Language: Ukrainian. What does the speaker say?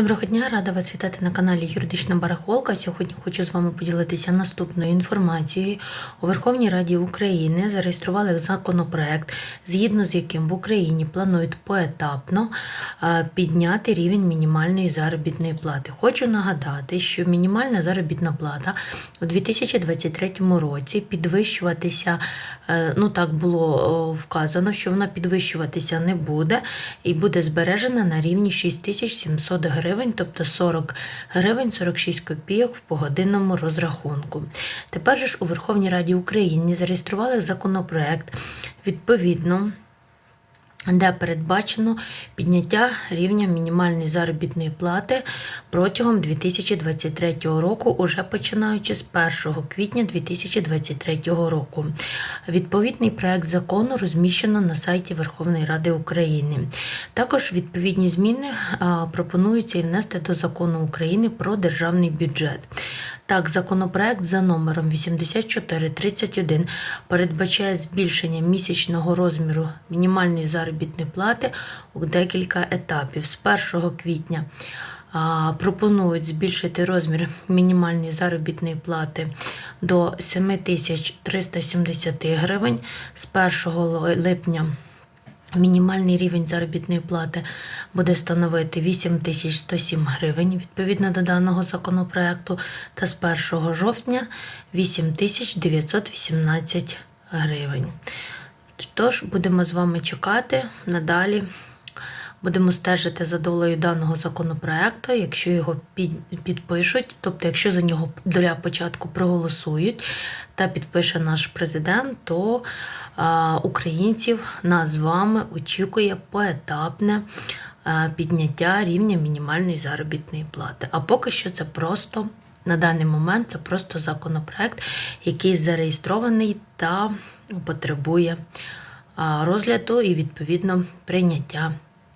Доброго дня, рада вас вітати на каналі Юридична Барахолка. Сьогодні хочу з вами поділитися наступною інформацією. У Верховній Раді України зареєстрували законопроект, згідно з яким в Україні планують поетапно підняти рівень мінімальної заробітної плати. Хочу нагадати, що мінімальна заробітна плата у 2023 році підвищуватися, е, ну так було вказано, що вона підвищуватися не буде і буде збережена на рівні 6700 гривень, тобто 40 гривень 46 копійок в погодинному розрахунку. Тепер же ж у Верховній Раді України зареєстрували законопроект відповідно. Де передбачено підняття рівня мінімальної заробітної плати протягом 2023 року, уже починаючи з 1 квітня 2023 року. Відповідний проект закону розміщено на сайті Верховної Ради України. Також відповідні зміни пропонуються і внести до закону України про державний бюджет. Так, законопроект за номером 8431 передбачає збільшення місячного розміру мінімальної заробітної плати у декілька етапів. З 1 квітня пропонують збільшити розмір мінімальної заробітної плати до 7370 гривень з 1 липня. Мінімальний рівень заробітної плати буде становити 8107 гривень відповідно до даного законопроекту, та з 1 жовтня 8918 гривень. Тож будемо з вами чекати надалі. Будемо стежити за долею даного законопроекту, якщо його під, підпишуть, тобто, якщо за нього для початку проголосують та підпише наш президент, то українців нас з вами очікує поетапне підняття рівня мінімальної заробітної плати. А поки що це просто на даний момент це просто законопроект, який зареєстрований та потребує розгляду і відповідно прийняття